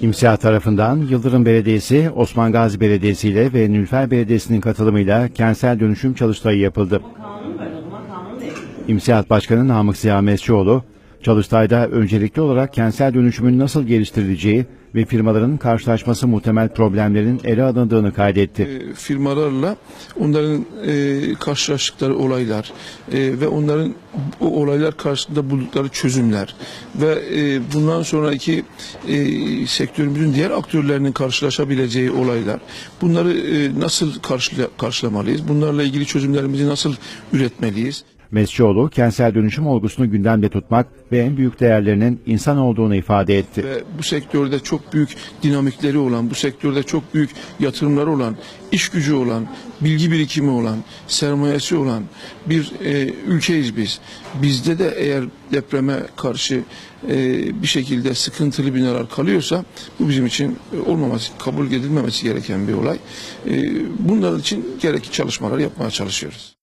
İMSİA tarafından Yıldırım Belediyesi, Osman Gazi Belediyesi ile ve Nülfer Belediyesi'nin katılımıyla kentsel dönüşüm çalıştayı yapıldı. İMSİAD Başkanı Namık Ziya Mescioğlu, çalıştayda öncelikli olarak kentsel dönüşümün nasıl geliştirileceği ve firmaların karşılaşması muhtemel problemlerin ele alındığını kaydetti. e, firmalarla onların e, karşılaştıkları olaylar e, ve onların o olaylar karşısında buldukları çözümler ve e, bundan sonraki e, sektörümüzün diğer aktörlerinin karşılaşabileceği olaylar bunları e, nasıl karşıla- karşılamalıyız? Bunlarla ilgili çözümlerimizi nasıl üretmeliyiz? Mescioğlu, kentsel dönüşüm olgusunu gündemde tutmak ve en büyük değerlerinin insan olduğunu ifade etti. ve bu sektörde çok büyük dinamikleri olan, bu sektörde çok büyük yatırımları olan, iş gücü olan, bilgi birikimi olan, sermayesi olan bir e, ülkeyiz biz. Bizde de eğer depreme karşı e, bir şekilde sıkıntılı binalar kalıyorsa bu bizim için e, olmaması, kabul edilmemesi gereken bir olay. E, bunlar için gerekli çalışmalar yapmaya çalışıyoruz.